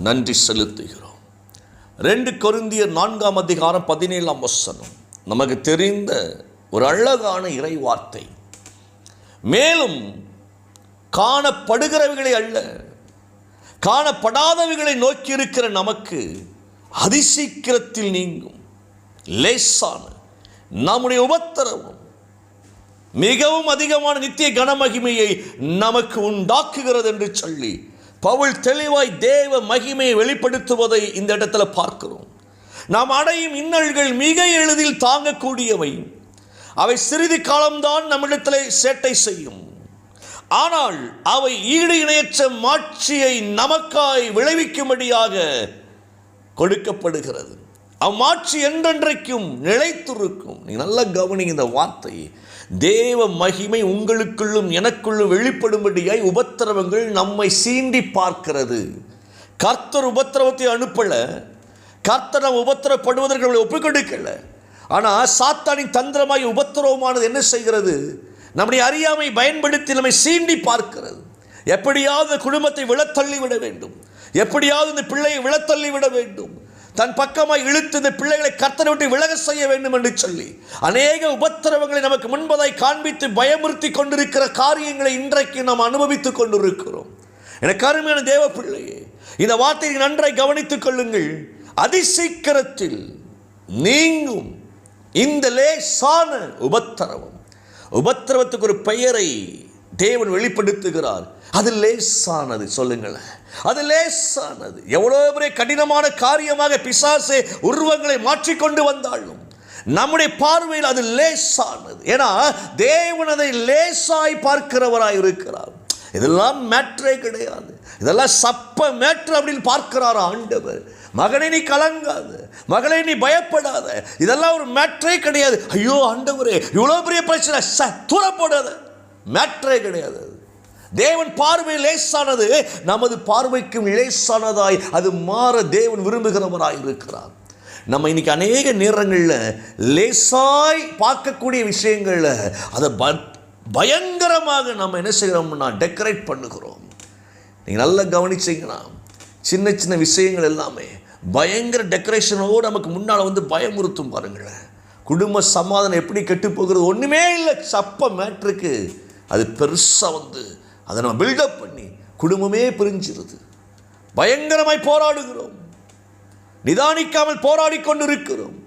நன்றி செலுத்துகிறோம். ரெண்டு கொருந்தியர் நான்காம் அதிகாரம் பதினேழாம் வசனம். நமக்கு தெரிந்த ஒரு அழகான இறை வார்த்தை மேலும் காணப்படுகிறவைகளை அல்ல காணப்படாதவைகளை நோக்கி இருக்கிற நமக்கு அதிசீக்கிரத்தில் நீங்கும் லேசான நம்முடைய உபத்திரவும் மிகவும் அதிகமான நித்திய கனமகிமையை நமக்கு உண்டாக்குகிறது என்று சொல்லி பவுல் தெளிவாய் தேவ மகிமையை வெளிப்படுத்துவதை இந்த இடத்துல பார்க்கிறோம். நாம் அடையும் இன்னல்கள் மிக எளிதில் தாங்கக்கூடியவை. அவை சிறிது காலம்தான் நம்மிடத்தில் சேட்டை செய்யும். ஆனால் அவை ஈடு இணையற்ற மாட்சியை நமக்காய் விளைவிக்கும்படியாக கொடுக்கப்படுகிறது. அம்மாட்சி என்றென்றைக்கும் நிலைத்திருக்கும். நீ நல்லா கவனிங்க இந்த வார்த்தை. தேவ மகிமை உங்களுக்குள்ளும் எனக்குள்ளும் வெளிப்படும்படியாய் உபத்திரவங்கள் நம்மை சீண்டி பார்க்கிறது. கர்த்தர் உபத்திரவத்தை அனுப்பலை. கர்த்தர் நம்ம உபத்திரப்படுவதற்கு நம்மளை ஒப்புக் கொடுக்கல ஆனால் சாத்தானின் தந்திரமாய் உபத்திரவமானது என்ன செய்கிறது? நம்முடைய அறியாமை பயன்படுத்தி நம்மை சீண்டி பார்க்கிறது. எப்படியாவது குடும்பத்தை விழத்தள்ளி விட வேண்டும். எப்படியாவது இந்த பிள்ளையை விழத்தள்ளி விட வேண்டும். தன் பக்கமாய் இழுத்து இந்த பிள்ளைகளை கர்த்தனை விட்டு விலக செய்ய வேண்டும் என்று சொல்லி அநேக உபத்திரவங்களை நமக்கு முன்பதாய் காண்பித்து பயமுறுத்தி கொண்டிருக்கிற காரியங்களை இன்றைக்கு நாம் அனுபவித்துக் கொண்டிருக்கிறோம். எனக்கு அருமையான தேவ பிள்ளையே இந்த வார்த்தையை நன்றாய் கவனித்துக் கொள்ளுங்கள். அதிசீக்கிரத்தில் நீங்கும் இந்த லேசான உபத்திரவம். உபத்திரவத்துக்கு ஒரு பெயரை தேவன் வெளிப்படுத்துகிறார். அது லேசானது சொல்லுங்களேன். அது லேசானது. எவ்வளோ பெரிய கடினமான காரியமாக பிசாசே உருவங்களை மாற்றிக்கொண்டு வந்தாலும் நம்முடைய பார்வையில் அது லேசானது. ஏன்னா தேவன் அதை லேசாய் பார்க்கிறவராய் இருக்கிறார். இதெல்லாம் மேட்ரே கிடையாது. இதெல்லாம் சப்ப மேட்ரு அப்படின்னு பார்க்கிறார் ஆண்டவர். மகனை நீ கலங்காது. மகளை நீ பயப்படாத. இதெல்லாம் ஒரு மேட்ரே கிடையாது. ஐயோ ஆண்டவரே இவ்வளோ பெரிய பிரச்சனை. ச தூர மேட்ரே கிடையாது. அது. தேவன் பார்வை லேசானது நமது பார்வைக்கும் லேசானதாய் அது மாற தேவன் விரும்புகிறவராய் இருக்கிறார். நம்ம இன்றைக்கி அநேக நேரங்களில் லேசாய் பார்க்கக்கூடிய விஷயங்களில் அதை ப பயங்கரமாக நம்ம என்ன செய்கிறோம்னா டெக்கரேட் பண்ணுகிறோம். நீங்கள் நல்லா கவனிச்சீங்கன்னா சின்ன சின்ன விஷயங்கள் எல்லாமே பயங்கர டெக்கரேஷனோடு நமக்கு முன்னால் வந்து பயமுறுத்தும் பாருங்களேன். குடும்ப சமாதானம் எப்படி கெட்டு போகிறது ஒன்றுமே இல்லை. சப்ப மேட்ருக்கு அது பெருசாக வந்து அதை நம்ம பில்டப் பண்ணி குடும்பமே பிரிஞ்சிருது. பயங்கரமாய் போராடுகிறோம். நிதானிக்காமல் போராடி கொண்டிருக்கிறோம்.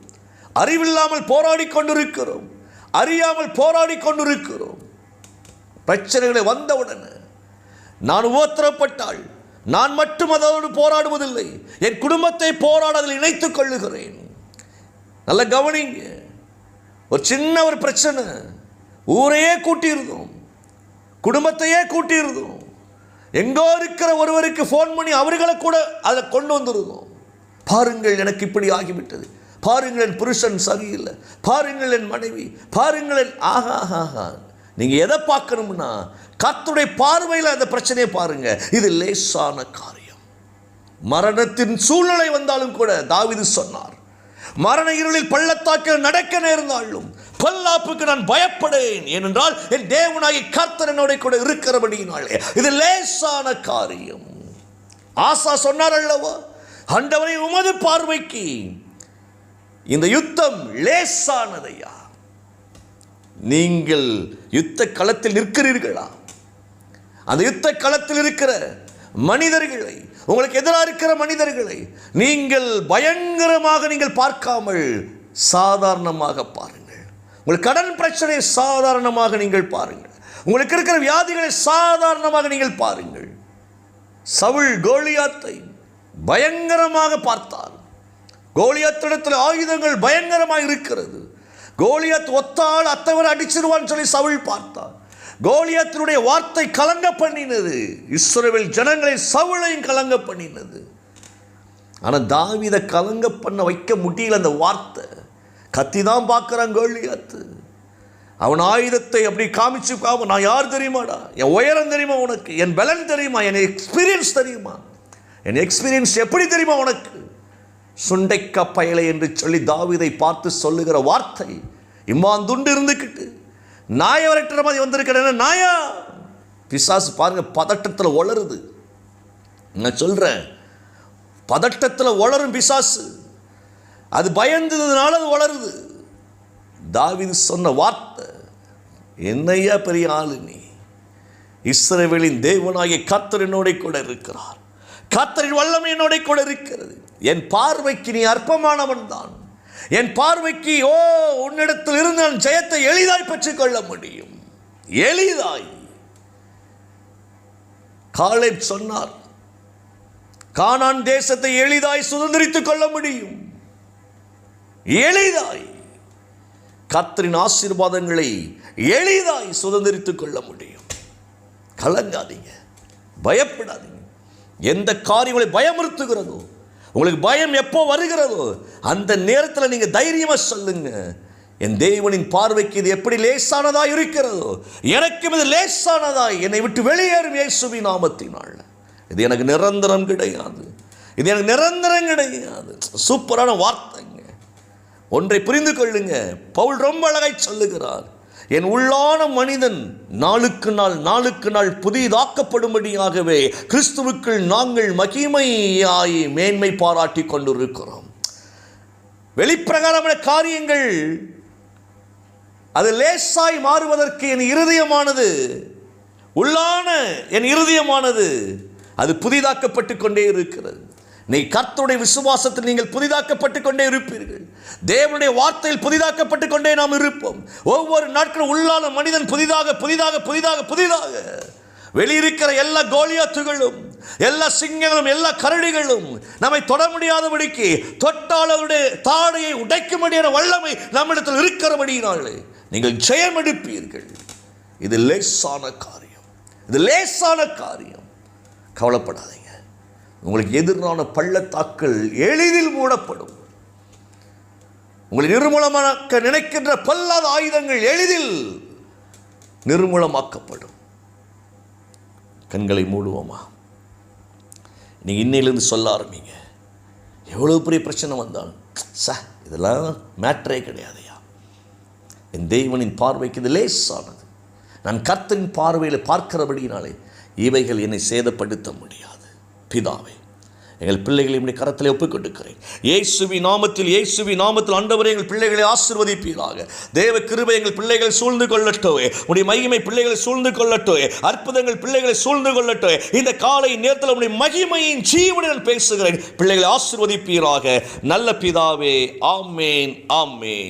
அறிவில்லாமல் போராடி கொண்டிருக்கிறோம். அறியாமல் போராடி கொண்டிருக்கிறோம். பிரச்சனைகளை வந்தவுடனே நான் உபத்திரப்பட்டால் நான் மட்டும் அதோடு போராடுவதில்லை. என் குடும்பத்தை போராட அதில் இணைத்துக் கொள்ளுகிறேன். நல்ல கவனிங்க. ஒரு சின்ன ஒரு பிரச்சனை. ஊரையே கூட்டியிருந்தோம். குடும்பத்தையே கூட்டியிருந்தோம். எங்கோ இருக்கிற ஒருவருக்கு ஃபோன் பண்ணி அவர்களை கூட அதை கொண்டு வந்திருந்தோம். பாருங்கள் எனக்கு இப்படி ஆகிவிட்டது. பாருங்கள் என் புருஷன் சரியில்லை. பாருங்கள் என் மனைவி. பாருங்கள் என் ஆஹா ஆஹா, நீங்கள் எதை பார்க்கணும்னா கத்துடைய பார்வையில் அந்த பிரச்சனையை பாருங்கள் இது லேசான காரியம். மரணத்தின் சூழ்நிலை வந்தாலும் கூட தாவிது சொன்னார். மரண இருளில் பள்ளத்தாக்கில் நடக்க நேர்ந்தாலும் பொல்லாப்புக்கு நான் பயப்படேன். ஏனென்றால் என் தேவனாகி கர்த்தனோட கூட இருக்கிறபடியினாலே. இது லேசான காரியம். ஆசா சொன்னார் அல்லவா? அண்டவனை உமது பார்வைக்கு இந்த யுத்தம் லேசானதையா? நீங்கள் யுத்த களத்தில் நிற்கிறீர்களா? அந்த யுத்த களத்தில் இருக்கிற மனிதர்களை உங்களுக்கு எதிராக இருக்கிற மனிதர்களை நீங்கள் பயங்கரமாக நீங்கள் பார்க்காமல் சாதாரணமாக பாருங்கள். உங்கள் கடன் பிரச்சனையை சாதாரணமாக நீங்கள் பாருங்கள். உங்களுக்கு இருக்கிற வியாதிகளை சாதாரணமாக நீங்கள் பாருங்கள். சவுள் கோலியாத்தை பயங்கரமாக பார்த்தார். கோலியாத்திடத்தில் ஆயுதங்கள் பயங்கரமாக இருக்கிறது. கோலியாத் ஒத்தால் அத்தவர் அடிச்சிருவான்னு சொல்லி சவுள் பார்த்தார். கோலியாத்தினுடைய வார்த்தை கலங்க பண்ணினது இஸ்ரோவில் ஜனங்களை சவுளையும் கலங்க பண்ணினது ஆனால் தாவீதை கலங்க பண்ண வைக்க முடியல அந்த வார்த்தை. கத்தி தான் பார்க்குறான் கோலியாத்து அவன் ஆயுதத்தை அப்படி காமிச்சு நான் யார் தெரியுமாடா? என் உயரம் தெரியுமா உனக்கு? என் பலன் தெரியுமா? என் எக்ஸ்பீரியன்ஸ் தெரியுமா? என் எக்ஸ்பீரியன்ஸ் எப்படி தெரியுமா உனக்கு? சுண்டைக்க பயலை என்று சொல்லி தாவிதை பார்த்து சொல்லுகிற வார்த்தை இம்மாந்துண்டு இருந்துக்கிட்டு நாய விரட்டுற மாதிரி வந்திருக்கிறேன் நாயா? பிசாசு பாருங்க பதட்டத்தில் ஒளருது. நான் சொல்கிறேன் பதட்டத்தில் ஒளரும் பிசாசு. அது பயந்ததுனால அது வளருது. தாவிது சொன்ன வார்த்தை என்னையா பெரிய ஆளு நீ? இஸ்ரவேலின் தேவனாகிய கர்த்தர் என்னோட கூட இருக்கிறார். கத்தரின் வல்லமை என்னோட கூட இருக்கிறது. என் பார்வைக்கு நீ அற்பமானவன் தான். என் பார்வைக்கு ஓ உன்னிடத்தில் இருந்து நான் ஜெயத்தை எளிதாய் பெற்றுக்கொள்ள முடியும். எளிதாய். காலேப் சொன்னார் கானான் தேசத்தை எளிதாய் சுதந்திரித்துக் கொள்ள முடியும். எளிதாய். கத்தரின் ஆசீர்வாதங்களை எளிதாய் சுதந்திரித்துக் கொள்ள முடியும். கலங்காதீங்க. பயப்படாதீங்க. எந்த காரியங்களை பயமுறுத்துகிறதோ உங்களுக்கு பயம் எப்போ வருகிறதோ அந்த நேரத்தில் நீங்கள் தைரியமாக சொல்லுங்க. என் தேவனின் பார்வைக்கு இது எப்படி லேசானதாக இருக்கிறதோ எனக்கும் இது லேசானதாய். என்னை விட்டு வெளியேறும் இயேசுவி நாமத்தினால். இது எனக்கு நிரந்தரம் கிடையாது. இது எனக்கு நிரந்தரம் கிடையாது. சூப்பரான வார்த்தை. ஒன்றை புரிந்து கொள்ளுங்க. பவுல் ரொம்ப அழகாய் சொல்லுகிறார். என் உள்ளான மனிதன் நாளுக்கு நாள் நாளுக்கு நாள் புதிதாக்கப்படும்படியாகவே கிறிஸ்துவுக்குள் நாங்கள் மகிமையாய் மேன்மை பாராட்டி கொண்டிருக்கிறோம். வெளிப்பிரகாரமான காரியங்கள் அது லேசாய் மாறுவதற்கு என் இருதயமானது உள்ளான என் இருதயமானது அது புதிதாக்கப்பட்டு கொண்டே இருக்கிறது. நீ கர்த்தருடைய விசுவாசத்தில் நீங்கள் புதிதாக்கப்பட்டு கொண்டே இருப்பீர்கள். தேவனுடைய வார்த்தையில் புதிதாக்கப்பட்டு கொண்டே நாம் இருப்போம். ஒவ்வொரு நாட்களும் உள்ளான மனிதன் புதிதாக புதிதாக புதிதாக புதிதாக வெளியிருக்கிற எல்லா கோலியாத்துகளும் எல்லா சிங்கங்களும் எல்லா கரடிகளும் நம்மை தொட முடியாதபடிக்கு தொட்டாளருடைய தாடையை உடைக்கும்படியான வல்லமை நம்மிடத்தில் இருக்கிறபடியினாலே நீங்கள் ஜெயம் எடுப்பீர்கள் இது லேசான காரியம். இது லேசான காரியம். கவலைப்படாதீங்க. உங்களுக்கு எதிரான பள்ளத்தாக்கள் எளிதில் மூடப்படும். உங்களை நிர்மூலமாக்க நினைக்கின்ற பல்லாத ஆயுதங்கள் எளிதில் நிர்மூலமாக்கப்படும். கண்களை மூடுவோமா? நீங்கள் இன்னையிலேருந்து சொல்ல ஆரம்பிங்க. எவ்வளோ பெரிய பிரச்சனை வந்தாலும் ச இதெல்லாம் மேட்ரே கிடையாதையா என் தெய்வனின் பார்வைக்கு இது லேசானது. நான் கர்த்தரின் பார்வையில் பார்க்கிறபடியினாலே இவைகள் என்னை சேதப்படுத்த முடியாது. பிதாவே எங்கள் பிள்ளைகளை இப்படி கரத்தில் ஒப்புக் கொடுக்கிறேன் இயேசுவி நாமத்தில் இயேசுவி நாமத்தில் ஆண்டவரே எங்கள் பிள்ளைகளை ஆசிர்வதிப்பீராக. தேவ கிருபை எங்கள் பிள்ளைகளை சூழ்ந்து கொள்ளட்டோவே உடைய மகிமை பிள்ளைகளை சூழ்ந்து கொள்ளட்டோவே அற்புதங்கள் பிள்ளைகளை சூழ்ந்து கொள்ளட்டோ இந்த காலை நேரத்தில் உடைய மகிமையின் ஜீவனுடன் பேசுகிறேன். பிள்ளைகளை ஆசிர்வதிப்பீராக. நல்ல பிதாவே ஆமேன் ஆமேன்.